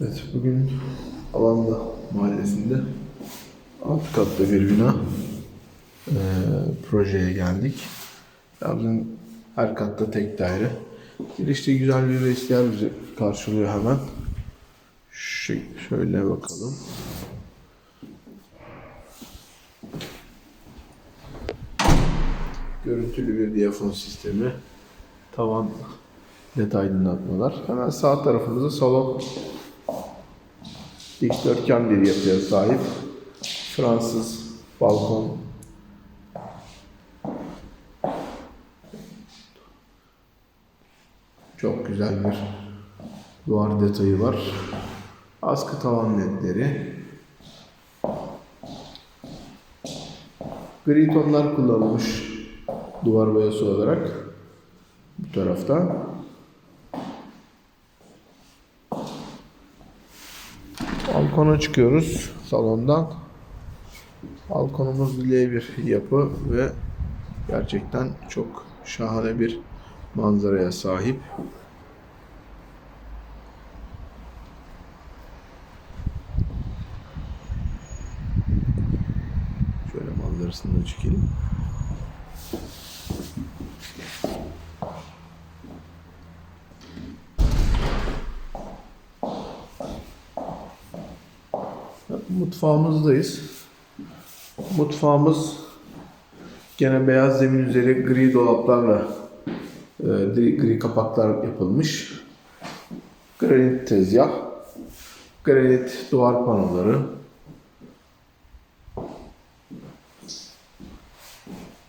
Evet, bugün Alanda Mahallesi'nde alt katlı bir bina eee, projeye geldik. Bizim her katta tek daire. Girişte güzel bir vestiyer bizi karşılıyor hemen. Şu, şöyle bakalım. Görüntülü bir diyafon sistemi. Tavan led aydınlatmalar. Hemen sağ tarafımızda salon dikdörtgen bir yapıya sahip. Fransız balkon. Çok güzel bir duvar detayı var. Askı tavan ledleri. Gri tonlar kullanılmış duvar boyası olarak bu tarafta. Balkona çıkıyoruz salondan. Balkonumuz L bir yapı ve gerçekten çok şahane bir manzaraya sahip. Şöyle manzarasını da çekelim. Mutfağımızdayız. Mutfağımız gene beyaz zemin üzeri gri dolaplarla e, gri, kapaklar yapılmış. Granit tezgah, granit duvar panoları,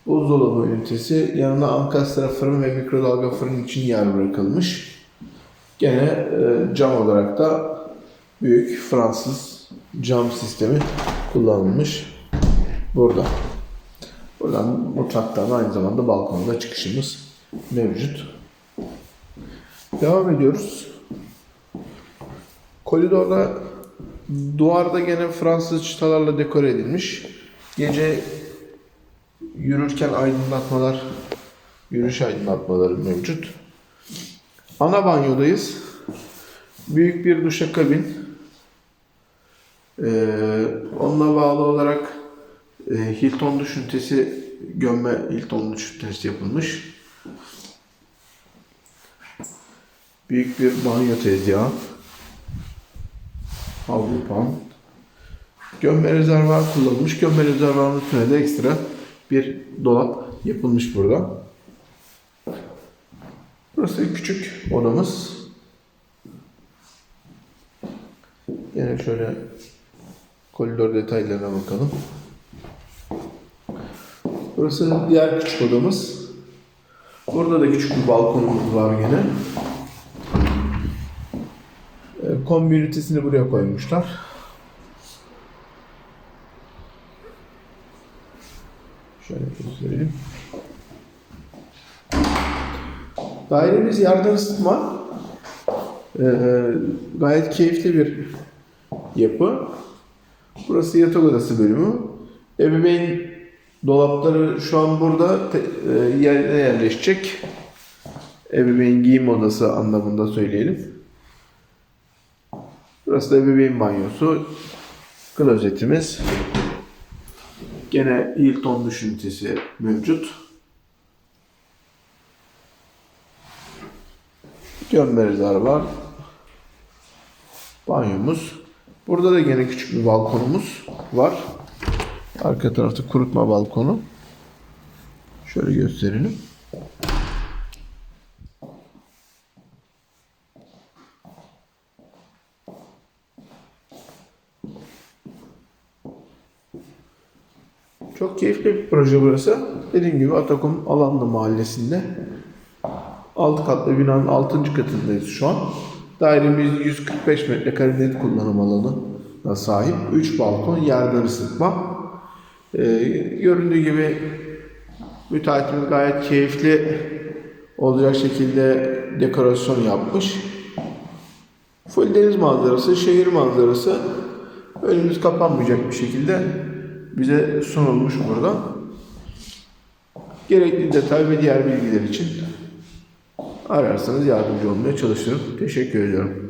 buzdolabı ünitesi, yanına ankastre fırın ve mikrodalga fırın için yer bırakılmış. Gene e, cam olarak da büyük Fransız cam sistemi kullanılmış burada. Buradan mutfaktan aynı zamanda balkonda çıkışımız mevcut. Devam ediyoruz. Koridorda duvarda gene Fransız çıtalarla dekore edilmiş. Gece yürürken aydınlatmalar, yürüyüş aydınlatmaları mevcut. Ana banyodayız. Büyük bir duşakabin. Ee, onunla bağlı olarak e, Hilton duş ünitesi gömme Hilton duş ünitesi yapılmış. Büyük bir banyo tezgahı. Havlu pan. Gömme rezervuar kullanılmış. Gömme rezervuarın üstüne de ekstra bir dolap yapılmış burada. Burası küçük odamız. Yine şöyle koridor detaylarına bakalım. Burası diğer küçük odamız. Burada da küçük bir balkonumuz var gene. Ee, Kombi ünitesini buraya koymuşlar. Şöyle göstereyim. Dairemiz yerden ısıtma. Ee, gayet keyifli bir yapı. Burası yatak odası bölümü. Ebeveyn dolapları şu an burada e, yerine yerleşecek. Ebeveyn giyim odası anlamında söyleyelim. Burası da ebeveyn banyosu. Klozetimiz. Gene Hilton duş ünitesi mevcut. Gömme rezervuar. Banyomuz. Burada da gene küçük bir balkonumuz var. Arka tarafta kurutma balkonu. Şöyle gösterelim. Çok keyifli bir proje burası. Dediğim gibi Atakum Alanlı Mahallesi'nde. Alt katlı binanın 6. katındayız şu an. Dairemiz 145 metrekare net kullanım alanına sahip. 3 balkon, yerden ısıtma. Ee, göründüğü gibi müteahhitimiz gayet keyifli olacak şekilde dekorasyon yapmış. Full deniz manzarası, şehir manzarası önümüz kapanmayacak bir şekilde bize sunulmuş burada. Gerekli detay ve diğer bilgiler için ararsanız yardımcı olmaya çalışırım. Teşekkür ediyorum.